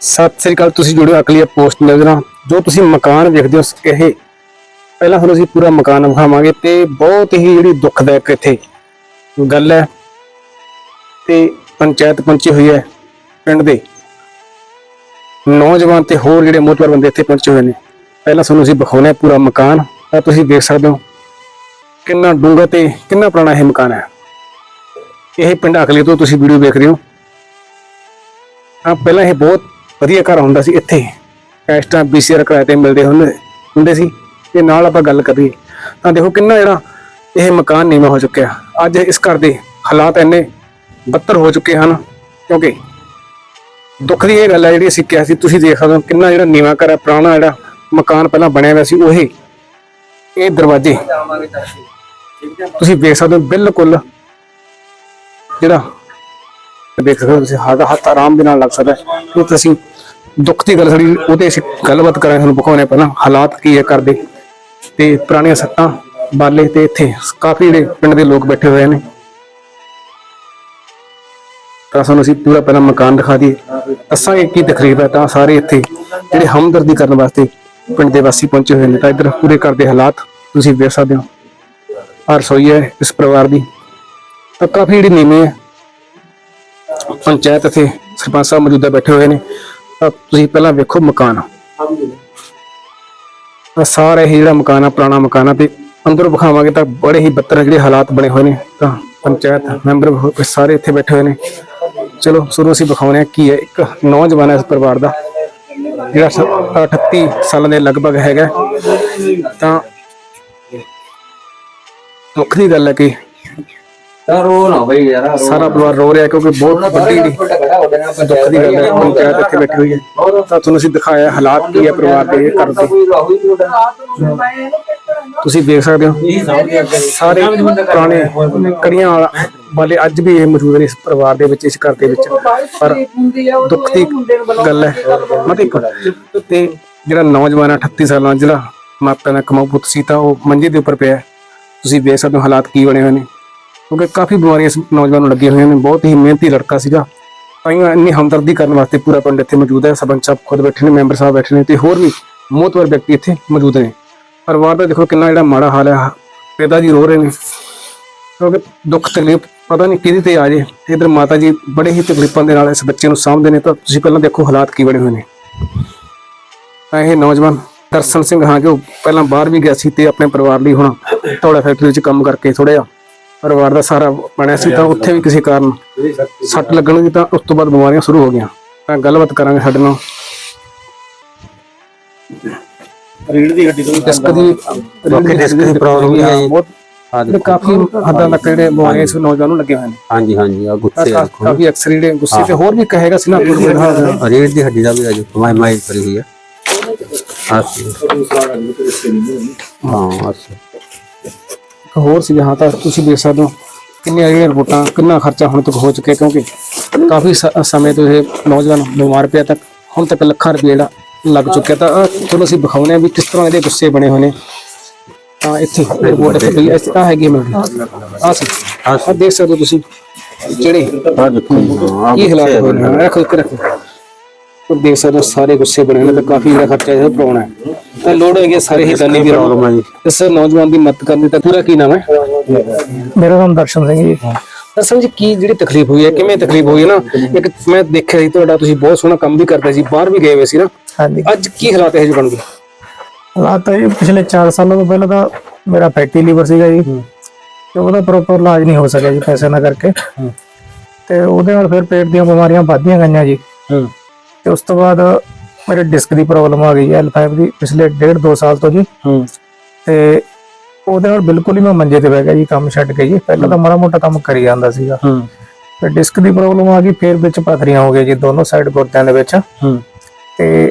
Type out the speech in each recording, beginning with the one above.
ਸਤਿ ਸ੍ਰੀ ਅਕਾਲ, ਤੁਸੀਂ ਜੁੜਿਓ ਅਕਲੀਆ ਪੋਸਟ ਨਜ਼ਰਾਂ ਜੋ ਤੁਸੀਂ ਮਕਾਨ ਵੇਖਦੇ ਹੋ ਇਹ ਪਹਿਲਾਂ ਤੁਹਾਨੂੰ ਅਸੀਂ ਪੂਰਾ ਮਕਾਨ ਵਿਖਾਵਾਂਗੇ ਤੇ ਬਹੁਤ ਹੀ ਜਿਹੜੀ ਦੁੱਖਦਾਇਕ ਇੱਥੇ ਗੱਲ ਹੈ ਤੇ ਪੰਚਾਇਤ ਪਹੁੰਚੀ ਹੋਈ ਹੈ ਪਿੰਡ ਦੇ। ਨੌਜਵਾਨ ਤੇ ਹੋਰ ਜਿਹੜੇ ਮੋਤਬਰ ਬੰਦੇ ਇੱਥੇ ਪਹੁੰਚੇ ਹੋਏ ਨੇ। ਪਹਿਲਾਂ ਤੁਹਾਨੂੰ ਅਸੀਂ ਵਿਖਾਉਣਾ ਹੈ ਪੂਰਾ ਮਕਾਨ, ਤਾਂ ਤੁਸੀਂ ਦੇਖ ਸਕਦੇ ਹੋ ਕਿੰਨਾ ਡੂੰਘਾ ਤੇ ਕਿੰਨਾ ਪੁਰਾਣਾ ਇਹ ਮਕਾਨ ਹੈ। ਇਹ ਪਿੰਡ ਅਕਲੀ ਤੋਂ ਤੁਸੀਂ ਵੀਡੀਓ ਵੇਖ ਰਹੇ ਹੋ। ਆ ਪਹਿਲਾਂ ਇਹ ਬਹੁਤ ਵਧੀਆ ਘਰ ਹੁੰਦਾ ਸੀ ਇੱਥੇ। ਇਸ ਟਾਈਮ ਬੀਸੀਆਰ ਕਿਰਾਏ ਤੇ ਮਿਲਦੇ ਹੁੰਦੇ ਹੁੰਦੇ ਸੀ। ਤੇ ਨਾਲ ਆਪਾਂ ਗੱਲ ਕਰੀਏ ਤਾਂ ਦੇਖੋ ਕਿੰਨਾ ਜਿਹੜਾ ਇਹ ਮਕਾਨ ਨੀਵਾਂ ਹੋ ਚੁੱਕਿਆ। ਅੱਜ ਇਸ ਘਰ ਦੇ ਹਾਲਾਤ ਇੰਨੇ ਬੱਤਰ ਹੋ ਚੁੱਕੇ ਹਨ, ਕਿਉਂਕਿ ਦੁੱਖ ਦੀ ਇਹ ਗੱਲ ਹੈ ਜਿਹੜੀ ਅਸੀਂ ਕਿਹਾ ਸੀ, ਤੁਸੀਂ ਦੇਖ ਸਕਦੇ ਹੋ ਕਿੰਨਾ ਜਿਹੜਾ ਨੀਵਾਂ ਘਰ ਹੈ, ਪੁਰਾਣਾ ਜਿਹੜਾ ਮਕਾਨ ਪਹਿਲਾਂ ਬਣਿਆ ਹੋਇਆ ਸੀ, ਉਹੀ ਇਹ ਦਰਵਾਜ਼ੇ। ਤੁਸੀਂ ਦੇਖ ਸਕਦੇ ਹੋ ਬਿਲਕੁਲ ਜਿਹੜਾ ਦੇਖ ਸਕਦੇ ਹੋ ਤੁਸੀਂ ਹੱਥ ਹੱਥ ਆਰਾਮ ਦੇ ਨਾਲ ਲੱਗ ਸਕਦਾ ਹੈ। ਉਹ ਤੁਸੀਂ ਦੁੱਖ ਦੀ ਗੱਲ ਸਾਡੀ, ਉਹਦੇ ਅਸੀਂ ਗੱਲਬਾਤ ਕਰਾਂਗੇ, ਤੁਹਾਨੂੰ ਵਿਖਾਉਣੇ ਪਹਿਲਾਂ, ਹਾਲਾਤ ਕੀ ਹੈ ਕਰਦੇ ਤੇ ਪੁਰਾਣੀਆਂ ਸੱਟਾਂ ਬਾਲੇ ਤੇ ਇੱਥੇ, ਕਾਫੀ ਜਿਹੜੇ ਪਿੰਡ ਦੇ ਲੋਕ ਬੈਠੇ ਹੋਏ ਨੇ। ਤਾਂ ਸਾਨੂੰ ਅਸੀਂ ਪੂਰਾ ਪਹਿਲਾਂ ਮਕਾਨ ਦਿਖਾ ਦਈਏ। ਦੱਸਾਂਗੇ ਕੀ ਤਕਲੀਫ ਹੈ, ਤਾਂ ਸਾਰੇ ਇੱਥੇ ਜਿਹੜੇ ਹਮਦਰਦੀ ਕਰਨ ਵਾਸਤੇ ਪਿੰਡ ਦੇ ਵਾਸੀ ਪਹੁੰਚੇ ਹੋਏ ਨੇ। ਤਾਂ ਇੱਧਰ ਪੂਰੇ ਘਰ ਦੇ ਹਾਲਾਤ ਤੁਸੀਂ ਵੇਖ ਸਕਦੇ ਹੋ। ਆਹ ਰਸੋਈ ਹੈ ਇਸ ਪਰਿਵਾਰ ਦੀ। ਤਾਂ ਕਾਫੀ ਜਿਹੜੀ ਨੀਵੇਂ ਹੈ ਪੰਚਾਇਤ ਇੱਥੇ ਸਰਪੰਚ ਸਾਹਿਬ ਮੌਜੂਦਾ ਬੈਠੇ ਹੋਏ ਨੇ। ਤਾਂ ਤੁਸੀਂ ਪਹਿਲਾਂ ਵੇਖੋ ਮਕਾਨ। ਤਾਂ ਸਾਰਾ ਇਹ ਜਿਹੜਾ ਮਕਾਨ ਆ, ਪੁਰਾਣਾ ਮਕਾਨ ਆ, ਤੇ ਅੰਦਰ ਵਿਖਾਵਾਂਗੇ ਤਾਂ ਬੜੇ ਹੀ ਬੱਤਰ ਜਿਹੜੇ ਹਾਲਾਤ ਬਣੇ ਹੋਏ ਨੇ। ਤਾਂ ਪੰਚਾਇਤ ਮੈਂਬਰ ਸਾਰੇ ਇੱਥੇ ਬੈਠੇ ਹੋਏ ਨੇ। ਚਲੋ, ਸ਼ੁਰੂ ਅਸੀਂ ਵਿਖਾਉਣੇ ਆ ਕੀ ਹੈ। ਇੱਕ ਨੌਜਵਾਨ ਹੈ ਇਸ ਪਰਿਵਾਰ ਦਾ, ਜਿਹੜਾ ਸ- 38 ਸਾਲਾਂ ਦੇ ਲਗਭਗ ਹੈਗਾ। ਤਾਂ ਦੁੱਖ ਦੀ ਗੱਲ ਹੈ ਕਿ ਤਾਂ ਰੋ ਨਾ ਬਈ ਯਾਰ ਰੋ ਸਾਰਾ ਪਰਿਵਾਰ ਰੋ ਰਿਹਾ ਕਿਉਂਕਿ ਬਹੁਤ ਵੱਡੀ ਜਿਹੜੀ ਖੜਾ ਹੋ ਜਾਣਾ ਦੁੱਖ ਦੀ ਗੱਲ ਹੈ ਪੰਚਾਇਤ ਇੱਥੇ ਬੈਠੀ ਹੋਈ ਹੈ। ਤਾਂ ਤੁਹਾਨੂੰ ਅਸੀਂ ਦਿਖਾਇਆ ਹਾਲਾਤ ਕੀ ਹੈ ਪਰਿਵਾਰ ਦੇ ਘਰ ਦੇ। ਤੁਸੀਂ ਦੇਖ ਸਕਦੇ ਹੋ ਸਾਰੇ ਪੁਰਾਣੇ ਕੜੀਆਂ ਵਾਲਾ ਵਾਲੇ ਅੱਜ ਵੀ ਇਹ ਮੌਜੂਦ ਨੇ ਇਸ ਪਰਿਵਾਰ ਦੇ ਵਿੱਚ ਇਸ ਘਰ ਦੇ ਵਿੱਚ। ਪਰ ਦੁੱਖ ਦੀ ਗੱਲ ਹੈ। ਮਤਲਬ ਤੇ ਜਿਹੜਾ ਨੌਜਵਾਨ ਹੈ 38 ਸਾਲਾਂ ਜਿਹੜਾ ਮਾਪਿਆਂ ਦਾ ਕਮਾਊ ਪੁੱਤ ਸੀ ਤਾਂ ਉਹ ਮੰਜੇ ਦੇ ਉੱਪਰ ਪਿਆ। ਤੁਸੀਂ ਦੇਖ ਸਕਦੇ ਹੋ ਹਾਲਾਤ ਕੀ ਬਣੇ ਹੋਏ ਨੇ। ਕਿਉਂਕਿ ਕਾਫੀ ਬਿਮਾਰੀਆਂ ਇਸ ਨੌਜਵਾਨ ਨੂੰ ਲੱਗੀਆਂ ਹੋਈਆਂ ਨੇ, ਬਹੁਤ ਹੀ ਮਿਹਨਤੀ ਲੜਕਾ ਸੀਗਾ। ਤਾਂ ਇੰਨੀ ਹਮਦਰਦੀ ਕਰਨ ਵਾਸਤੇ ਪੂਰਾ ਪਿੰਡ ਇੱਥੇ ਮੌਜੂਦ ਹੈ। ਸਰਪੰਚ ਸਾਹਿਬ ਖੁਦ ਬੈਠੇ ਨੇ, ਮੈਂਬਰ ਸਾਹਿਬ ਬੈਠੇ ਨੇ ਤੇ ਹੋਰ ਵੀ ਮੋਤਵਰ ਵਿਅਕਤੀ ਇੱਥੇ ਮੌਜੂਦ ਨੇ। ਪਰਿਵਾਰ ਦਾ ਦੇਖੋ ਕਿੰਨਾ ਜਿਹੜਾ ਮਾੜਾ ਹਾਲ ਹੈ, ਪਿਤਾ ਜੀ ਰੋ ਰਹੇ ਨੇ। ਕਿਉਂਕਿ ਦੁੱਖ ਤਕਲੀਫ ਪਤਾ ਨਹੀਂ ਕਿਹਦੇ ਤੇ ਆ ਜੇ। ਤੇ ਇਧਰ ਮਾਤਾ ਜੀ ਬੜੇ ਹੀ ਤਕਲੀਫਾਂ ਦੇ ਨਾਲ ਇਸ ਬੱਚੇ ਨੂੰ ਸਾਂਭਦੇ ਨੇ ਤਾਂ ਤੁਸੀਂ ਪਹਿਲਾਂ ਦੇਖੋ ਹਾਲਾਤ ਕੀ ਬਣੇ ਹੋਏ ਨੇ। ਤਾਂ ਇਹ ਨੌਜਵਾਨ ਦਰਸ਼ਨ ਸਿੰਘ ਹਾਂ ਜੋ ਪਹਿਲਾਂ ਬਾਹਰ ਵੀ ਗਿਆ ਸੀ ਤੇ ਆਪਣੇ ਪਰਿਵਾਰ ਲਈ ਹੁਣ ਧੌਲਾ ਫੈਕਟਰੀ ਵਿੱਚ ਕੰਮ ਕਰਕੇ ਥੋੜਾ ਜਿਹਾ ਪਰਿਵਾਰ ਦਾ ਸਾਰਾ ਬਣਿਆ ਸੀ ਤਾਂ ਉੱਥੇ ਵੀ ਕਿਸੇ ਕਾਰਨ ਸੱਟ ਲੱਗਣ ਦੀ ਤਾਂ ਉਸ ਤੋਂ ਬਾਅਦ ਬਿਮਾਰੀਆਂ ਸ਼ੁਰੂ ਹੋ ਗਈਆਂ। ਤਾਂ ਗੱਲਬਾਤ ਕਰਾਂਗੇ ਸਾਡੇ ਨਾਲ। ਰੀੜ ਦੀ ਹੱਡੀ ਤੋਂ ਡਿਸਕ ਦੀ ਡਿਸਕ ਦੀ ਪ੍ਰੋਬਲਮ ਵੀ ਹੈ ਜੀ। ਬਹੁਤ ਹਾਂ ਤੇ ਕਾਫੀ ਹੱਦਾਂ ਤੱਕ ਜਿਹੜੇ ਬਿਮਾਰੀਆਂ ਇਸ ਨੌਜਵਾਨ ਨੂੰ ਲੱਗੇ ਹੋਏ ਨੇ। ਹਾਂਜੀ ਹਾਂਜੀ ਆ ਗੁੱਸੇ ਕਾਫੀ ਅਕਸਰ ਜਿਹੜੇ ਗੁੱਸੇ ਤੇ ਹੋਰ ਵੀ ਕਹੇਗਾ ਸੀ ਨਾ ਰੀੜ ਦੀ ਹੱਡੀ ਦਾ ਵੀ ਅਜੇ ਮਾਈ ਮਾਈ ਕਰੀ ਹੋਈ ਹੈ ਆਸ ਹਾਂ ਆਸ ਇੱਕ ਹੋਰ ਸੀ ਹਾਂ ਤਾਂ ਤੁਸੀਂ ਦੇਖ ਸਕਦੇ ਹੋ ਕਿੰਨੀਆਂ ਜਿਹੜੀਆਂ ਰਿਪੋਰਟਾਂ ਕਿੰਨਾ ਖਰਚਾ ਹੁਣ ਤੱਕ ਹੋ ਚੁੱਕਿਆ ਕਿਉਂਕਿ ਕਾਫੀ ਸਮੇਂ ਤੋਂ ਇਹ ਨੌਜਵਾਨ ਬਿਮਾਰ ਪਿਆ ਤੱਕ ਹੁਣ ਤੱਕ ਲੱਖਾਂ ਰੁਪਏ ਜਿਹੜਾ ਲੱਗ ਚੁੱਕਿਆ। ਤਾਂ ਚਲੋ ਅਸੀਂ ਦਿਖਾਉਂਦੇ ਹਾਂ ਵੀ ਕਿਸ ਤਰ੍ਹਾਂ ਇਹਦੇ ਗੁੱਸੇ ਬਣੇ ਹੋਏ ਨੇ। ਤਾਂ ਇੱਥੇ ਰਿਪੋਰਟ ਇੱਥੇ ਪਈ ਆ ਹੈਗੀ ਮੈਂ ਆ ਸੀ ਆ ਦੇਖ ਸਕਦੇ ਹੋ ਤੁਸੀਂ। ਜਿਹੜੇ ਆ ਦੇਖੋ ਹਾਂ ਕੀ ਹਾਲਾਤ ਹੋ ਰਹੇ ਹਨ ਰੱਖੋ ਰੱਖੋ। ਦੇਖ ਸਕਦੇ ਹੋ ਸਾਰੇ ਗੁੱਸੇ ਬਣੇ ਨੇ ਤਾਂ ਕਾਫੀ ਜਿਹੜਾ ਖਰਚਾ ਇਹ ਪਾਉਣਾ ਹੈ। ਤਾਂ ਲੋੜ ਹੈਗੀ ਹੈ ਸਾਰੇ ਹੀ ਦਾਨੀ ਵੀ ਪ੍ਰੋਬਲਮ ਹੈ ਜੀ। ਇਸ ਨੌਜਵਾਨ ਦੀ ਮਦਦ ਕਰਨੀ ਤਾਂ ਪੂਰਾ ਕੀ ਨਾਮ ਹੈ? ਮੇਰਾ ਨਾਮ ਦਰਸ਼ਨ ਸਿੰਘ ਜੀ। ਦਰਸ਼ਨ ਜੀ ਕੀ ਜਿਹੜੀ ਤਕਲੀਫ ਹੋਈ ਹੈ ਕਿਵੇਂ ਤਕਲੀਫ ਹੋਈ ਹੈ ਨਾ? ਇੱਕ ਮੈਂ ਦੇਖਿਆ ਸੀ ਤੁਹਾਡਾ ਤੁਸੀਂ ਬਹੁਤ ਸੋਹਣਾ ਕੰਮ ਵੀ ਕਰਦੇ ਸੀ ਬਾਹਰ ਵੀ ਗਏ ਹੋਏ ਸੀ ਨਾ। ਹਾਂਜੀ। ਅੱਜ ਕੀ ਹਾਲਾਤ ਇਹ ਜਿਹੇ ਬਣ ਗਏ? ਹਾਲਾਤ ਇਹ ਪਿਛਲੇ 4 ਸਾਲਾਂ ਤੋਂ ਪਹਿਲਾਂ ਤਾਂ ਮੇਰਾ ਫੈਟੀ ਲੀਵਰ ਸੀਗਾ ਜੀ। ਤੇ ਉਹਦਾ ਪ੍ਰੋਪਰ ਇਲਾਜ ਨਹੀਂ ਹੋ ਸਕਿਆ ਜੀ ਪੈਸੇ ਨਾ ਕਰਕੇ। ਤੇ ਉਹਦੇ ਨਾਲ ਫਿਰ ਪੇਟ ਦੀਆਂ ਬਿਮਾਰੀਆਂ ਵੱਧਦੀਆਂ ਗਈਆਂ ਜੀ। ਹੂੰ। ਤੇ ਉਸ ਤੋਂ ਬਾਅਦ ਮੇਰੇ ਡਿਸਕ ਦੀ ਪ੍ਰੋਬਲਮ ਆ ਗਈ L5 ਦੀ ਪਿਛਲੇ 1.5 2 ਸਾਲ ਤੋਂ ਜੀ। ਹੂੰ। ਤੇ ਉਹਦੇ ਨਾਲ ਬਿਲਕੁਲ ਹੀ ਮੈਂ ਮੰਜੇ ਤੇ ਬਹਿ ਗਿਆ ਜੀ ਕੰਮ ਛੱਡ ਕੇ ਜੀ। ਪਹਿਲਾਂ ਤਾਂ ਮਾੜਾ ਮੋਟਾ ਕੰਮ ਕਰੀ ਜਾਂਦਾ ਸੀਗਾ। ਹੂੰ। ਫਿਰ ਡਿਸਕ ਦੀ ਪ੍ਰੋਬਲਮ ਆ ਗਈ ਫਿਰ ਵਿੱਚ ਪਥਰੀਆਂ ਹੋ ਗਈਆਂ ਜੀ ਦੋਨੋਂ ਸਾਈਡ ਗੁਰਦਿਆਂ ਦੇ ਵਿੱਚ। ਹੂੰ। ਤੇ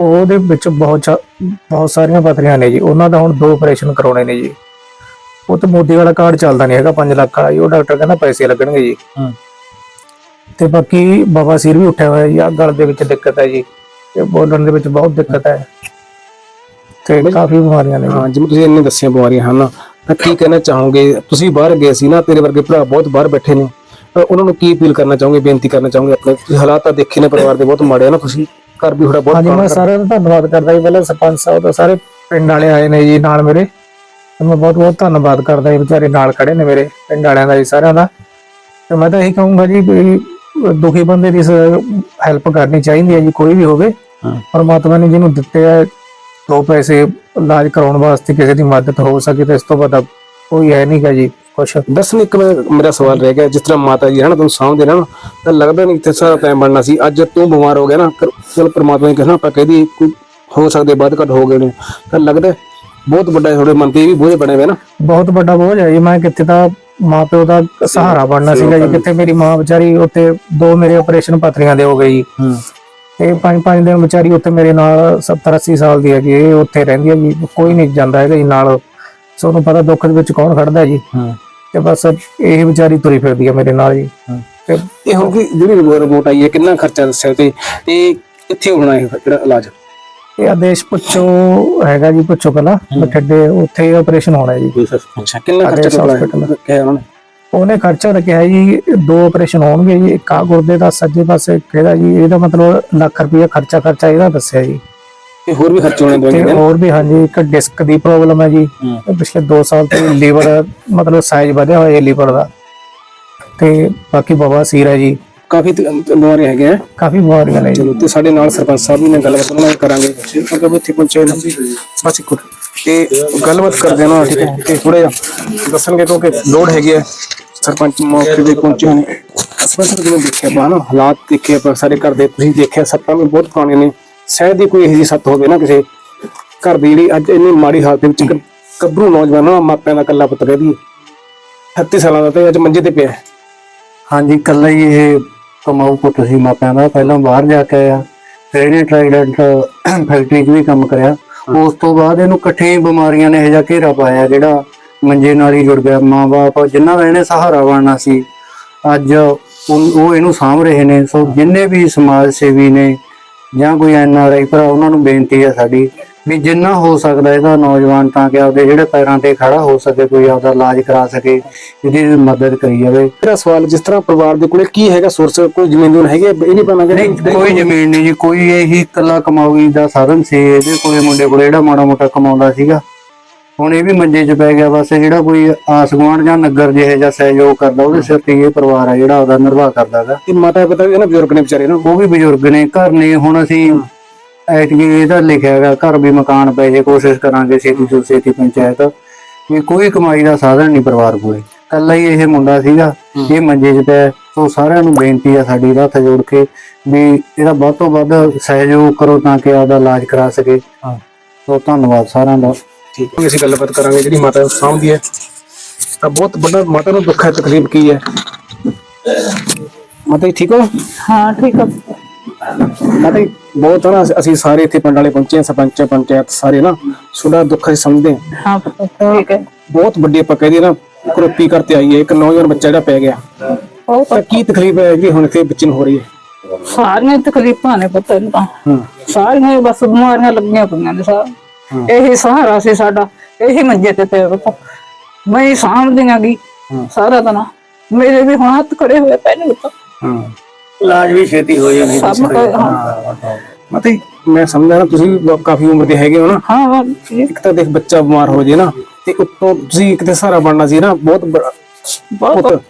ਉਹਦੇ ਵਿੱਚ ਬਹੁਤ ਬਹੁਤ ਸਾਰੀਆਂ ਪਥਰੀਆਂ ਨੇ ਜੀ। ਉਹਨਾਂ ਦਾ ਹੁਣ ਦੋ ਆਪਰੇਸ਼ਨ ਕਰਾਉਣੇ ਨੇ ਜੀ। ਉਹ ਤਾਂ ਮੋਦੀ ਵਾਲਾ ਕਾਰਡ ਚੱਲਦਾ ਨਹੀਂ ਹੈਗਾ 5 ਲੱਖ ਵਾਲਾ ਜੀ। ਉਹ ਡਾਕਟਰ ਕਹਿੰਦਾ ਪੈਸੇ ਲੱਗਣਗੇ ਜੀ। ਹੂੰ। ਤੇ ਬਾਕੀ ਬਾਬਾ ਸਿਰ ਵੀ ਉੱਠਿਆ ਹੋਇਆ ਜੀ ਆ ਗਲ ਦੇ ਵਿੱਚ ਦਿੱਕਤ ਹੈ ਜੀ ਤੇ ਬੋਲਣ ਦੇ ਵਿੱਚ ਬਹੁਤ ਦਿੱਕਤ ਹੈ। ਤੇ ਕਾਫੀ ਬਿਮਾਰੀਆਂ ਨੇ। ਹਾਂ ਜਿਵੇਂ ਤੁਸੀਂ ਇੰਨੇ ਦੱਸੀਆਂ ਬਿਮਾਰੀਆਂ ਹਨ ਤਾਂ ਕੀ ਕਹਿਣਾ ਚਾਹੋਗੇ? ਤੁਸੀਂ ਬਾਹਰ ਗਏ ਸੀ ਨਾ ਤੇਰੇ ਵਰਗੇ ਭਰਾ ਬਹੁਤ ਬਾਹਰ ਬੈਠੇ ਨੇ ਉਹਨਾਂ ਨੂੰ ਕੀ ਅਪੀਲ ਕਰਨਾ ਚਾਹੋਗੇ ਬੇਨਤੀ ਕਰਨਾ ਚਾਹੋਗੇ ਆਪਣੇ? ਹਾਲਾਤ ਤਾਂ ਦੇਖੇ ਨੇ ਪਰਿਵਾਰ ਦੇ ਬਹੁਤ ਮਾੜੇ ਆ ਨਾ ਤੁਸੀਂ ਘਰ ਵੀ ਥੋੜਾ ਬਹੁਤ ਹਾਂਜੀ ਮੈਂ ਸਾਰਿਆਂ ਦਾ ਧੰਨਵਾਦ ਕਰਦਾ ਜੀ ਪਹਿਲਾਂ ਸਰਪੰਚ ਸਾਹਿਬ ਦਾ ਸਾਰੇ ਪਿੰਡ ਵਾਲੇ ਆਏ ਨੇ ਜੀ ਨਾਲ ਮੇਰੇ ਮੈਂ ਬਹੁਤ ਬਹੁਤ ਧੰਨਵਾਦ ਕਰਦਾ ਜੀ ਵਿਚਾਰੇ ਨਾਲ ਖੜੇ ਨੇ ਮੇਰੇ ਪਿੰਡ ਵਾਲਿਆਂ ਦਾ ਜੀ ਸਾਰਿਆਂ ਦਾ। ਤੇ ਮੈਂ ਤਾਂ ਇਹੀ ਕਹੂੰਗਾ ਜੀ ਵੀ ਦੁਖੀ ਬੰਦੇ ਦੀ ਹੈਲਪ ਕਰਨੀ ਚਾਹੀਦੀ ਹੈ ਜੀ ਕੋਈ ਵੀ ਹੋਵੇ। ਪਰਮਾਤਮਾ ਨੇ ਜਿਹਨੂੰ ਦਿੱਤੇ ਆ ਦੋ ਪੈਸੇ ਇਲਾਜ ਕਰਾਉਣ ਵਾਸਤੇ ਕਿਸੇ ਦੀ ਮਦਦ ਹੋ ਸਕੇ ਤੇ ਇਸ ਤੋਂ ਵੱਡਾ ਕੋਈ ਹੈ ਨਹੀਂਗਾ ਜੀ ਕੁਛ। ਦਰਸ਼ਨ ਇੱਕ ਮੇਰਾ ਸਵਾਲ ਰਹਿ ਗਿਆ ਜਿਸ ਤਰ੍ਹਾਂ ਮਾਤਾ ਜੀ ਹੈ ਨਾ ਤੁਹਾਨੂੰ ਨੇ ਨਾ ਤਾਂ ਲੱਗਦਾ ਨਹੀਂ ਇੱਥੇ ਸਾਰਾ ਟਾਈਮ ਬਣਨਾ ਸੀ ਅੱਜ ਤੂੰ ਬਿਮਾਰ ਹੋ ਗਿਆ ਨਾ ਚਲ ਪ੍ਰਮਾਤਮਾ ਨੇ ਕਹਿਣਾ ਆਪਾਂ ਕਹਦੀ ਕੋਈ ਹੋ ਸਕਦੇ ਵੱਧ ਘੱਟ ਹੋ ਗਏ ਨੇ। ਤਾਂ ਲੱਗਦਾ ਬਹੁਤ ਵੱਡਾ ਤੁਹਾਡੇ ਮਨ ਤੇ ਵੀ ਬੋਝ ਬਣੇ ਹੋਏ ਨਾ। ਬਹੁਤ ਵੱਡਾ ਬੋਝ ਹੈ ਜੀ ਮੈਂ ਕਿੱਥੇ ਤਾਂ ਮਾਪਿਓ ਦਾ ਸਹਾਰਾ ਬਣਨਾ ਸੀਗਾ ਜੀ। ਕਿੱਥੇ ਮੇਰੀ ਮਾਂ ਵਿਚਾਰੀ ਉੱਥੇ ਦੋ ਮੇਰੇ ਆਪਰੇਸ਼ਨ ਪਥਰੀਆਂ ਦੇ ਹੋ ਗਏ ਜੀ ਇਹ ਪੰਜ ਪੰਜ ਦਿਨ ਵਿਚਾਰੀ ਉੱਥੇ ਮੇਰੇ ਨਾਲ 70 80 ਸਾਲ ਦੀ ਹੈਗੀ ਇਹ ਉੱਥੇ ਰਹਿੰਦੀ ਹੈ ਜੀ। ਕੋਈ ਨਹੀਂ ਜਾਂਦਾ ਹੈਗਾ ਜੀ ਨਾਲ। ਤੁਹਾਨੂੰ ਪਤਾ ਦੁੱਖ ਦੇ ਵਿੱਚ ਕੌਣ ਖੜਦਾ ਜੀ। ਤੇ ਬਸ ਇਹ ਵਿਚਾਰੀ ਤੁਰੀ ਫਿਰਦੀ ਹੈ ਮੇਰੇ ਨਾਲ ਜੀ। ਤੇ ਇਹ ਹੁਣ ਕੀ ਜਿਹੜੀ ਰਿਪੋਰਟ ਆਈ ਹੈ ਕਿੰਨਾ ਖਰਚਾ ਦੱਸਿਆ ਤੇ ਤੇ ਕਿੱਥੇ ਹੋਣਾ ਇਹ ਜਿਹੜਾ ਇਲਾਜ? ਇਹ ਆਦੇਸ਼ ਪੁੱਛੋ ਹੈਗਾ ਜੀ ਪੁੱਛੋ ਕਲਾ ਬਠਿੰਡੇ ਉੱਥੇ ਆਪਰੇਸ਼ਨ ਹੋਣਾ ਹੈ ਜੀ ਅੱਛਾ ਕਿੰਨਾ ਖਰਚਾ। ਕਿਹਾ ਉਹਨਾਂ ਨੇ? ਉਹਨੇ ਖਰਚਾ ਰੱਖਿਆ ਜੀ ਦੋ ਆਪਰੇਸ਼ਨ ਹੋਣਗੇ ਜੀ ਇੱਕ ਆ ਗੁਰਦੇ ਦਾ ਸੱਜੇ ਪਾਸੇ ਕਿਹਦਾ ਜੀ ਇਹਦਾ ਮਤਲਬ ਲੱਖ ਰੁਪਏ ਖਰਚਾ ਖਰਚਾ ਇਹਦਾ ਦੱਸਿਆ ਜੀ। ਤੇ ਹੋਰ ਵੀ ਖਰਚੇ ਹੋਣੇ ਦਵਾਈਆਂ ਦੇ ਹੋਰ ਵੀ ਹਾਂਜੀ ਇੱਕ ਡਿਸਕ ਦੀ ਪ੍ਰੋਬਲਮ ਹੈ ਜੀ। ਪਿਛਲੇ 2 ਸਾਲ ਤੋਂ ਲੀਵਰ ਮਤਲਬ ਸਾਈਜ਼ ਵਧਿਆ ਹੋਇਆ ਹੈ ਲੀਵਰ ਦਾ। ਤੇ ਬਾਕੀ ਬਵਾਸੀਰ ਹੈ ਜੀ। ਕਾਫੀ ਤ- ਬਿਮਾਰੀਆਂ ਹੈਗੀਆਂ। ਕਾਫੀ ਬਿਮਾਰੀਆਂ ਨੇ ਜੀ। ਚਲੋ ਤੇ ਸਾਡੇ ਨਾਲ ਸਰਪੰਚ ਸਾਹਿਬ ਵੀ ਨੇ ਗੱਲਬਾਤ ਉਹਨਾਂ ਨਾਲ ਕਰਾਂਗੇ। ਕਿਉਂਕਿ ਉਹ ਇੱਥੇ ਪਹੁੰਚੇ ਨੇ। ਬਸ ਇੱਕ। ਤੇ ਗੱਲਬਾਤ ਕਰਦੇ ਹਾਂ ਨਾ ਠੀਕ ਹੈ? ਤੇ ਥੋੜਾ ਜਿਹਾ ਦੱਸਣਗੇ ਕਿਉਂਕਿ ਲੋੜ ਹੈਗੀ ਹੈ। ਸਰਪੰਚ ਮੌਕੇ ਤੇ ਪਹੁੰਚੇ ਨੇ। ਸਰਪੰਚ ਜਿਵੇਂ ਦੇਖਿਆ ਨਾ ਹਾਲਾਤ ਦੇਖੇ ਆਪਾਂ ਸਾਰੇ ਘਰ ਦੇ ਤੁਸੀਂ ਦੇਖਿਆ ਸੱਤਾਂ ਵੀ ਬਹੁਤ ਪੁਰਾਣੀਆਂ ਨੇ। ਸ਼ਾਇਦ ਹੀ ਕੋਈ ਇਹੋ ਜਿਹੀ ਸੱਤ ਹੋਵੇ ਨਾ ਕਿਸੇ ਘਰ ਦੀ ਜਿਹੜੀ ਅੱਜ ਇੰਨੀ ਮਾੜੀ ਹਾਲਤ ਦੇ ਵਿੱਚ ਗੱਭਰੂ ਨੌਜਵਾਨ ਮਾਪਿਆਂ ਦਾ ਇਕੱਲਾ ਪੁੱਤਰ ਇਹਦੀ 38 ਸਾਲਾਂ ਦਾ ਤੇ ਅੱਜ ਮੰਜੇ ਤੇ ਪਿਆ ਹੈ। ਹਾਂਜੀ ਇਕੱਲਾ ਹੀ ਇਹ ਕਮਾਊ ਪੁੱਤ ਸੀ ਮਾਪਿਆਂ ਦਾ ਪਹਿਲਾਂ ਬਾਹਰ ਜਾ ਕੇ ਆਇਆ, ਫਿਰ ਇਹਨੇ ਟ੍ਰਾਈਡੈਂਟ ਫੈਕਟਰੀ 'ਚ ਵੀ ਕੰਮ ਕਰਿਆ। ਉਸ ਤੋਂ ਬਾਅਦ ਇਹਨੂੰ ਇਕੱਠੇ ਹੀ ਬਿਮਾਰੀਆਂ ਨੇ ਇਹ ਜਿਹਾ ਘੇਰਾ ਪਾਇਆ ਜਿਹੜਾ ਮੰਜੇ ਨਾਲ ਹੀ ਜੁੜ ਗਿਆ। ਮਾਂ-ਬਾਪ ਜਿਨ੍ਹਾਂ ਦਾ ਇਹਨੇ ਸਹਾਰਾ ਬਣਨਾ ਸੀ, ਅੱਜ ਉਹ ਉਹ ਇਹਨੂੰ ਸਾਂਭ ਰਹੇ ਨੇ। ਸੋ ਜਿੰਨੇ ਵੀ ਸਮਾਜ ਸੇਵੀ ਨੇ ਜਾਂ ਕੋਈ ਐਨਆਰਆਈ ਭਰਾ, ਉਹਨਾਂ ਨੂੰ ਬੇਨਤੀ ਹੈ ਸਾਡੀ ਵੀ ਜਿੰਨਾ ਹੋ ਸਕਦਾ ਇਹਦਾ ਨੌਜਵਾਨ ਤਾਂ ਕਿ ਆਪਦੇ ਜਿਹੜੇ ਪੈਰਾਂ ਤੇ ਖੜਾ ਹੋ ਸਕੇ ਕੋਈ ਆਪਦਾ ਇਲਾਜ ਕਰਾ ਸਕੇ ਇਹਦੀ ਮਦਦ ਕਰੀ ਜਾਵੇ। ਮੇਰਾ ਸਵਾਲ ਜਿਸ ਤਰ੍ਹਾਂ ਪਰਿਵਾਰ ਦੇ ਕੋਲੇ ਕੀ ਹੈਗਾ ਸੋਰਸ ਕੋਈ ਜ਼ਮੀਨ ਜੂਨ ਹੈਗੀ? ਇਹ ਨਹੀਂ ਪਤਾ ਨਹੀਂ ਕੋਈ ਜ਼ਮੀਨ ਨਹੀਂ ਜੀ ਕੋਈ ਇਹੀ ਇਕੱਲਾ ਕਮਾਉਗੀ ਦਾ ਸਾਧਨ ਸੀ ਇਹਦੇ ਕੋਲੇ ਮੁੰਡੇ ਕੋਲੇ ਜਿਹੜਾ ਮਾੜਾ ਮੋਟਾ ਕਮਾਉਂਦਾ ਸੀਗਾ। ਹੁਣ ਇਹ ਵੀ ਮੰਜੇ 'ਚ ਪੈ ਗਿਆ ਬਸ ਜਿਹੜਾ ਕੋਈ ਆਸ ਗੁਆਂਢ ਜਾਂ ਨਗਰ ਜਿਹੇ ਜਾਂ ਸਹਿਯੋਗ ਕਰਦਾ ਉਹਦੇ ਸਿਰ ਤੇ ਇਹ ਪਰਿਵਾਰ ਆ ਜਿਹੜਾ ਉਹਦਾ ਨਿਰਵਾਹ ਕਰਦਾ ਗਾ ਇਹ ਮਾਤਾ ਪਿਤਾ ਵੀ ਨਾ ਬਜ਼ੁਰਗ ਨੇ ਵਿਚਾਰੇ ਨਾ। ਉਹ ਵੀ ਬਜ਼ੁਰਗ ਨੇ ਘਰ ਨੇ ਹੁਣ ਅਸੀਂ ਐਤਕੀ ਇਹਦਾ ਲਿਖਿਆ ਹੈਗਾ ਘਰ ਵੀ ਮਕਾਨ ਪੈ ਜੇ ਕੋਸ਼ਿਸ਼ ਕਰਾਂਗੇ ਛੇਤੀ ਤੋਂ ਛੇਤੀ ਪੰਚਾਇਤ। ਵੀ ਕੋਈ ਕਮਾਈ ਦਾ ਸਾਧਨ ਨਹੀਂ ਪਰਿਵਾਰ ਕੋਲੇ। ਕੱਲਾ ਹੀ ਇਹ ਮੁੰਡਾ ਸੀਗਾ ਇਹ ਮੰਜੇ 'ਚ ਪਿਆ। ਸੋ ਸਾਰਿਆਂ ਨੂੰ ਬੇਨਤੀ ਆ ਸਾਡੀ ਦਾ ਹੱਥ ਜੋੜ ਕੇ ਵੀ ਇਹਦਾ ਵੱਧ ਤੋਂ ਵੱਧ ਸਹਿਯੋਗ ਕਰੋ ਤਾਂ ਕਿ ਆਪਦਾ ਇਲਾਜ ਕਰਾ ਸਕੇ। ਸੋ ਧੰਨਵਾਦ ਸਾਰਿਆਂ ਦਾ। ਠੀਕ ਹੈ ਅਸੀਂ ਗੱਲਬਾਤ ਕਰਾਂਗੇ ਜਿਹੜੀ ਮਾਤਾ ਨੂੰ ਸਾਂਭਦੀ ਹੈ। ਤਾਂ ਬਹੁਤ ਵੱਡਾ ਮਾਤਾ ਨੂੰ ਦੁੱਖ ਹੈ ਤਕਲੀਫ ਕੀ ਹੈ? ਮਾਤਾ ਜੀ ਠੀਕ ਹੋ? ਹਾਂ ਠੀਕ ਆ। ਮਾਤਾ ਜੀ ਬਹੁਤ ਨਾ ਅਸੀਂ- ਸਾਰੇ ਇੱਥੇ ਪਿੰਡ ਵਾਲੇ ਪਹੁੰਚੇ ਹਾਂ ਸਰਪੰਚ ਪੰਚਾਇਤ ਸਾਰੇ ਨਾ ਤੁਹਾਡਾ ਦੁੱਖ ਅਸੀਂ ਸਮਝਦੇ ਹਾਂ। ਠੀਕ ਹੈ। ਬਹੁਤ ਵੱਡੀ ਆਪਾਂ ਕਹਦੇ ਨਾ ਕਰੋਪੀ ਕਰਤੇ ਆਈ ਹੈ ਇੱਕ ਨੌਜਵਾਨ ਬੱਚਾ ਜਿਹੜਾ ਪੈ ਗਿਆ। ਉਹ ਤਾਂ ਕੀ ਤਕਲੀਫ ਹੈ ਜੀ ਹੁਣ ਇੱਥੇ ਬੱਚੇ ਨੂੰ ਹੋ ਰਹੀ ਹੈ? ਸਾਰੀਆਂ ਤਕਲੀਫਾਂ ਨੇ ਪੁੱਤ ਇਹਨੂੰ ਤਾਂ। ਹੂੰ। ਸਾਰੀਆਂ ਹੀ ਬਸ ਬਿਮਾਰੀਆਂ ਲੱਗੀਆਂ ਪਈਆਂ ਨੇ ਸਾਰ। ਇਹੀ ਸਹਾਰਾ ਸੀ ਸਾਡਾ ਇਹੀ ਮੰਜੇ ਤੇ ਤੇ ਪੁੱਤ। ਮੈਂ ਸਾਂਭਦੀਆਂ ਗਈ ਸਾਰਾ ਦਿਨ। ਮੇਰੇ ਵੀ ਹੁਣ ਹੱਥ ਖੜੇ ਹੋਏ ਪਏ ਨੇ ਪੁੱਤ। ਹਾਂ। ਇਲਾਜ ਵੀ ਛੇਤੀ ਹੋ ਜਾਵੇ ਸਭ ਹਾਂ। ਮਾਤਾ ਮੈਂ ਸਮਝਦਾ ਨਾ ਤੁਸੀਂ ਵੀ ਕਾਫੀ ਉਮਰ ਦੇ ਹੈਗੇ ਹੋ ਨਾ। ਹਾਂ ਹਾਂ, ਇੱਕ ਤਾਂ ਦੇਖ ਬੱਚਾ ਬਿਮਾਰ ਹੋ ਜੇ ਨਾ ਤੇ ਉੱਤੋਂ ਤੁਸੀਂ ਕਿਤੇ ਸਹਾਰਾ ਬਣਨਾ ਸੀ ਨਾ ਬਹੁਤ ਬੜਾ ਬਹੁਤ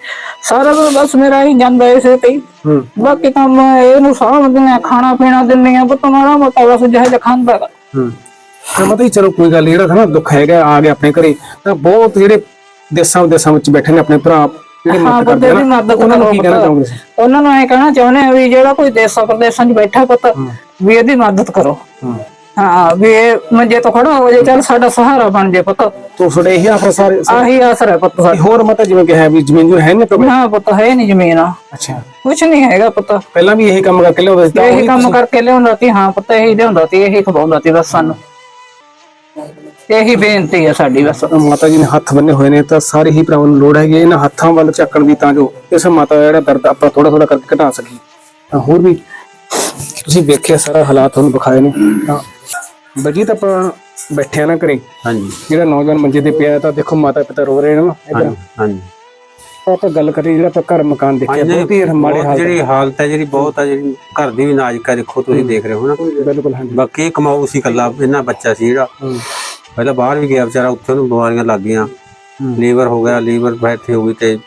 ਸਾਰਾ ਦਿਨ ਬਸ ਮੇਰਾ ਹੀ ਜਾਂਦਾ ਇਸੇ ਤੇ। ਬਾਕੀ ਕੰਮ ਇਹਨੂੰ ਸਾਂਭਦੀਆਂ ਖਾਣਾ ਪੀਣਾ ਦਿੰਦੀਆਂ ਪੁੱਤ ਮਾੜਾ ਮੋਟਾ ਬਸ ਜਿਹੇ ਜਿਹਾ ਖਾਂਦਾ। ਹੂੰ। ਤਾਂ ਮਤਲਬ ਚਲੋ ਕੋਈ ਗੱਲ ਜਿਹੜਾ ਨਾ ਦੁੱਖ ਹੈਗਾ ਆ ਗਿਆ ਆਪਣੇ ਘਰੇ ਤਾਂ ਬਹੁਤ ਜਿਹੜੇ ਦੇਸਾਂ ਵਿਦੇਸਾਂ ਵਿੱਚ ਬੈਠੇ ਨੇ ਆਪਣੇ ਭਰਾ ਜਿਹੜੇ ਹਾਂ ਮਦਦ ਕਰਦੇ ਬੰਦੇ ਆ ਦੀ ਨਾ ਮਦਦ ਉਹਨਾਂ ਨੂੰ ਕਰੋ ਕੀ ਕਹਿਣਾ ਪੁੱਤ। ਚਾਹੋਗੇ ਤੁਸੀਂ? ਉਹਨਾਂ ਨੂੰ ਇਹ ਕਹਿਣਾ ਚਾਹੁੰਦੇ ਆ ਵੀ ਜਿਹੜਾ ਕੋਈ ਦੇਸਾਂ ਪ੍ਰਦੇਸਾਂ 'ਚ ਬੈਠਾ ਪੁੱਤ ਵੀ ਇਹਦੀ ਮਦਦ ਕਰੋ। ਹਾਂ। ਵੀ ਇਹ ਮੰਜੇ ਤੋਂ ਖੜਾ ਹੋ ਜੇ ਚੱਲ ਸਾਡਾ ਸਹਾਰਾ ਬਣ ਜੇ ਪੁੱਤ। ਤੋ ਤੁਹਾਡੇ ਇਹ ਆਪਣੇ ਸਾਰੇ ਆਹੀ ਆਸਰ ਹੈ ਪੁੱਤ ਸਾਡਾ। ਹੋਰ ਮਤਾ ਜਿਵੇਂ ਕਿ ਹੈ ਵੀ ਜ਼ਮੀਨ ਜੋ ਹੈ ਨਾ ਕਦੇ ਹਾਂ ਪੁੱਤ ਹੈ ਨਹੀਂ ਜ਼ਮੀਨ। ਅੱਛਾ। ਕੁਛ ਨਹੀਂ ਹੈਗਾ ਪੁੱਤ। ਪਹਿਲਾਂ ਵੀ ਇਹੀ ਕੰਮ ਕਰਕੇ ਲਿਆਉਂਦੇ ਸੀ ਤਾਂ ਇਹੀ ਕੰਮ ਕਰਕੇ ਲਿਆਉਂਦਾ ਸੀ ਹਾਂ ਪੁੱਤ ਇਹੀ ਲਿਆਉਂਦਾ ਸੀ ਇਹੀ ਖਵਾਉਂਦਾ ਸੀ ਬਸ ਸਾਨੂੰ। ਇਹੀ ਬੇਨਤੀ ਹੈ ਸਾਡੀ ਬਸ। ਮਾਤਾ ਜੀ ਨੇ ਹੱਥ ਬੰਨੇ ਹੋਏ ਨੇ ਤਾਂ ਸਾਰੇ ਹੀ ਭਰਾਵਾਂ ਨੂੰ ਲੋੜ ਹੈਗੀ ਹੈ ਇਹਨਾਂ ਹੱਥਾਂ ਵੱਲ ਝਾਕਣ ਦੀ ਤਾਂ ਜੋ ਇਸ ਮਾਤਾ ਦਾ ਜਿਹੜਾ ਦਰਦ ਆਪਾਂ ਥੋੜਾ ਥੋੜਾ ਕਰਕੇ ਘਟਾ ਸਕੀਏ। ਤਾਂ ਹੋਰ ਵੀ ਤੁਸੀਂ ਵੇਖਿਆ ਸਾਰਾ ਹਾਲਾਤ ਤੁਹਾਨੂੰ ਵਿਖਾਏ ਨੇ। ਤਾਂ ਬਜੀ ਤਾਂ ਆਪਾਂ ਬੈਠੇ ਆ ਨਾ ਘਰੇ। ਹਾਂਜੀ। ਜਿਹੜਾ ਨੌਜਵਾਨ ਮੰਜੇ ਤੇ ਪਿਆ ਹੈ ਤਾਂ ਦੇਖੋ ਮਾਤਾ ਪਿਤਾ ਰੋ ਰਹੇ ਨੇ ਨਾ ਇੱਧਰ। ਹਾਂਜੀ ਆਪਾਂ ਗੱਲ ਕਰੀਏ ਜਿਹੜਾ ਆਪਾਂ ਘਰ ਮਕਾਨ ਦੇਖਿਆ ਬਹੁਤ ਹੀ ਮਾੜੇ ਬਹੁਤ ਹਾਲ ਜਿਹੜੀ ਹਾਲਤ ਹੈ ਜਿਹੜੀ ਬਹੁਤ ਹੈ ਜਿਹੜੀ ਘਰ ਦੀ ਵੀ ਨਾਜ਼ੁਕ ਹੈ ਦੇਖੋ ਤੁਸੀਂ ਦੇਖ ਰਹੇ ਹੋ ਨਾ। ਬਿਲਕੁਲ ਹਾਂਜੀ। ਬਾਕੀ ਕਮਾਊ ਸੀ ਕੱਲਾ ਇਹਨਾਂ ਬੱਚਾ ਸੀ ਜਿਹੜਾ। ਪਹਿਲਾਂ ਬਾਹਰ ਵੀ ਗਿਆ ਵਿਚਾਰਾ ਉੱਥੇ ਉਹਨੂੰ ਬਿਮਾਰੀਆਂ ਲੱਗ ਗਈਆਂ। ਲੀਵਰ ਹੋ ਗਿਆ ਲੀਵਰ ਬੈਠੀ ਹੋ ਗਈ ਤੇ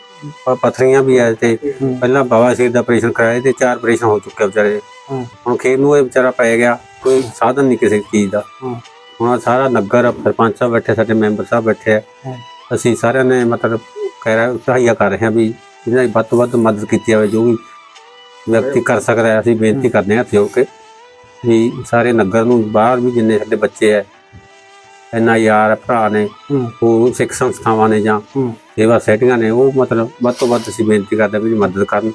ਪ- ਪੱਥਰੀਆਂ ਵੀ ਆਏ ਤੇ ਪਹਿਲਾਂ ਬਾਬਾ ਸ਼ੇਰ ਦਾ ਆਪਰੇਸ਼ਨ ਕਰਾਇਆ ਤੇ ਚਾਰ ਆਪਰੇਸ਼ਨ ਹੋ ਚੁੱਕੇ ਵਿਚਾਰੇ। ਦੇ। ਹੁਣ ਖੇਤ ਨੂੰ ਇਹ ਵਿਚਾਰਾ ਪੈ ਗਿਆ ਕੋਈ ਸਾਧਨ ਨਹੀਂ ਕਿਸੇ ਚੀਜ਼ ਦਾ। ਹੁਣ ਆਹ ਸਾਰਾ ਨਗਰ ਸਰਪੰਚ ਸਾਹਿਬ ਬੈਠੇ ਸਾਡੇ ਮੈਂਬਰ ਸਾਹਿਬ ਬੈਠੇ ਆ। ਅਸੀਂ ਸਾਰਿਆਂ ਨੇ ਮਤਲਬ ਕਹਿ ਰਿਹਾ ਸਹਾਇਤਾ ਕਰ ਰਹੇ ਹਾਂ ਵੀ ਇਹਨਾਂ ਦੀ ਵੱਧ ਤੋਂ ਵੱਧ ਮਦਦ ਕੀਤੀ ਜਾਵੇ ਜੋ ਵੀ ਵਿਅਕਤੀ ਕਰ ਸਕਦਾ ਹੈ ਅਸੀਂ ਬੇਨਤੀ ਕਰਦੇ ਹਾਂ ਹੱਥ ਜੋੜ ਕੇ ਵੀ ਸਾਰੇ ਨਗਰ ਨੂੰ ਬਾਹਰ ਵੀ ਜਿੰਨੇ ਸਾਡੇ ਬੱਚੇ ਐ ਇੰਨਾ ਯਾਰ ਭਰਾ ਨੇ ਉਹ ਸਿੱਖ ਸੰਸਥਾਵਾਂ ਨੇ ਜਾਂ ਸੇਵਾ ਸੈਟੀਆਂ ਨੇ ਉਹ ਮਤਲਬ ਵੱਧ ਤੋਂ ਵੱਧ ਅਸੀਂ ਬੇਨਤੀ ਕਰਦੇ ਹਾਂ ਵੀ ਮਦਦ ਕਰਨ।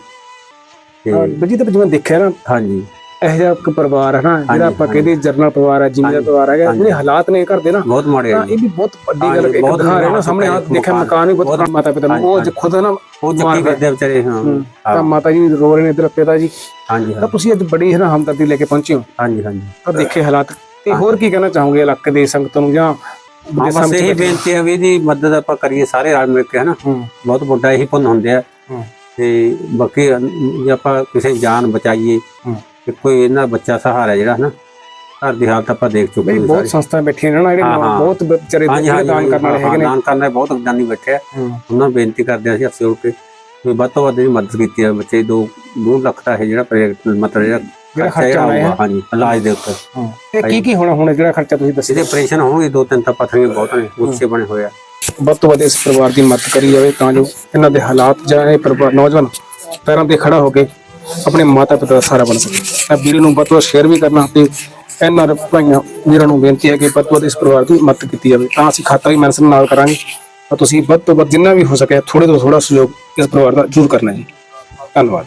ਤੇ ਬਜੀ ਤਾਂ ਜਿਵੇਂ ਦੇਖਿਆ ਨਾ ਹਾਂਜੀ। ਇਹ ਜਿਹਾ ਇੱਕ ਪਰਿਵਾਰ ਹੈ ਨਾ ਜਿਹੜਾ ਆਪਾਂ ਕਹਿੰਦੇ ਜਰਨਲ ਪਰਿਵਾਰ ਹੈ ਜਿਵੇਂ ਪਰਿਵਾਰ ਹੈਗਾ ਜਿਹੜੇ ਹਾਲਾਤ ਨੇ ਘਰ ਦੇ ਨਾ। ਬਹੁਤ ਮਾੜੇ ਆ ਤਾਂ ਜੀ। ਇਹ ਵੀ ਬਹੁਤ ਵੱਡੀ ਗੱਲ ਹਾਂਜੀ, ਇੱਕ ਬਹੁਤ ਦਿਖਾ ਰਹੇ ਨਾ ਸਾਹਮਣੇ ਆ ਦੇਖਿਆ ਮਕਾਨ ਵੀ ਬਹੁਤ ਬਹੁਤ- ਮਾਤਾ ਪਿਤਾ ਨੂੰ ਉਹ ਅੱਜ ਖੁਦ ਨਾ ਉਹ ਚੱਕੀ ਕਰਦੇ ਆ ਵਿਚਾਰੇ ਹਾਂ। ਤਾਂ ਮਾਤਾ ਜੀ ਰੋ ਰਹੇ ਨੇ ਇਧਰ ਪਿਤਾ ਜੀ। ਹਾਂਜੀ ਤਾਂ ਤੁਸੀਂ ਅੱਜ ਬੜੀ ਹੈ ਨਾ ਹਮਦਰਦੀ ਲੈ ਕੇ ਪਹੁੰਚੇ ਹੋ। ਹਾਂਜੀ ਹਾਂਜੀ। ਤਾਂ ਦੇਖੇ ਹਾਲਾਤ। ਤੇ ਹੋਰ ਕੀ ਕਹਿਣਾ ਚਾਹੋਗੇ ਇਲਾਕੇ ਦੇ ਸੰਗਤ ਨੂੰ ਜਾਂ ਹਾਂ ਬਸ ਇਹੀ ਬੇਨਤੀ ਹੈ ਵੀ ਇਹਦੀ ਮਦਦ ਆਪਾਂ ਕਰੀਏ ਸਾਰੇ ਰਲ ਮਿਲ ਕੇ ਹਨਾ ਬਹੁਤ ਵੱਡਾ ਇਹੀ ਪੁੰਨ ਹੁੰਦੇ ਆ। ਤੇ ਬਾਕੀ ਜੇ ਆਪਾਂ ਕਿਸੇ ਜਾਨ ਬਚਾਈਏ ਕਿ ਕੋਈ ਇਹਨਾਂ ਬੱਚਾ ਸਹਾਰਾ ਜਿਹੜਾ ਹਨਾ ਘਰ ਦੀ ਹਾਲਤ ਆਪਾਂ ਦੇਖ ਚੁੱਕੇ ਹਾਂ ਬਹੁਤ ਸੰਸਥਾ ਬੈਠੀਆਂ ਨੇ ਨਾ ਜਿਹੜੇ। ਬਹੁਤ ਵਿਚਾਰੇ ਦਾਨ ਕਰਨ ਵਾਲੇ ਹੈਗੇ ਨੇ। ਦਾਨ ਕਰਨ ਬਹੁਤ ਦਾਨੀ ਬੈਠੇ ਆ। ਉਹਨਾਂ ਬੇਨਤੀ ਕਰਦੇ ਆ ਅਸੀਂ ਹੱਥ ਜੋੜ ਕੇ ਵੀ ਵੱਧ ਤੋਂ ਵੱਧ ਮਦਦ ਕੀਤੀ ਹੈ ਬੱਚੇ ਦੋ 2 ਲੱਖ ਦਾ ਹੈ ਜਿਹੜਾ ਪ੍ਰੋਜੈਕਟ ਮਤਲਬ ਜਿਹੜਾ ਜਿਹੜਾ ਖਰਚਾ ਆਇਆ ਹੋਊਗਾ, ਹਾਂਜੀ ਇਲਾਜ ਦੇ ਉੱਤੇ ਤੇ ਕੀ ਕੀ ਹੋਣਾ ਹੁਣ ਜਿਹੜਾ ਖਰਚਾ ਤੁਸੀਂ ਦੱਸਿਆ? ਇਹਦੇ ਆਪਰੇਸ਼ਨ ਹੋਣਗੇ ਦੋ ਤਿੰਨ ਤਾਂ ਪੱਥਰੀਆਂ ਬਹੁਤ ਨੇ ਉੱਚੇ ਬਣੇ ਹੋਏ ਆ। ਵੱਧ ਤੋਂ ਵੱਧ ਇਸ ਪਰਿਵਾਰ ਦੀ ਮਦਦ ਕਰੀ ਜਾਵੇ ਤਾਂ ਜੋ ਇਹਨਾਂ ਦੇ ਹਾਲਾਤ ਜਾਂ ਇਹ ਪਰਿਵਾਰ ਨੌਜਵਾਨ ਪੈਰਾਂ ਤੇ ਖੜਾ ਹੋ ਕੇ ਆਪਣੇ ਮਾਤਾ ਪਿਤਾ ਦਾ ਸਹਾਰਾ ਬਣ ਸਕੇ। ਤਾਂ ਵੀਡੀਓ ਨੂੰ ਵੱਧ ਤੋਂ ਵੱਧ ਸ਼ੇਅਰ ਵੀ ਕਰਨਾ ਤੇ ਇਹਨਾਂ ਭਾਈਆਂ ਵੀਰਾਂ ਨੂੰ ਬੇਨਤੀ ਹੈ ਕਿ ਵੱਧ ਤੋਂ ਵੱਧ ਇਸ ਪਰਿਵਾਰ ਦੀ ਮਦਦ ਕੀਤੀ ਜਾਵੇ। ਤਾਂ ਅਸੀਂ ਖਾਤਾ ਵੀ ਮੈਂਸ਼ਨ ਨਾਲ ਕਰਾਂਗੇ। ਤਾਂ ਤੁਸੀਂ ਵੱਧ ਤੋਂ ਵੱਧ ਜਿੰਨਾ ਵੀ ਹੋ ਸਕੇ ਥੋੜੇ ਤੋਂ ਥੋੜਾ ਸਹਿਯੋਗ ਇਸ ਪਰਿਵਾਰ ਦਾ ਜ਼ਰੂਰ ਕਰਨਾ ਜੀ। ਧੰਨਵਾਦ।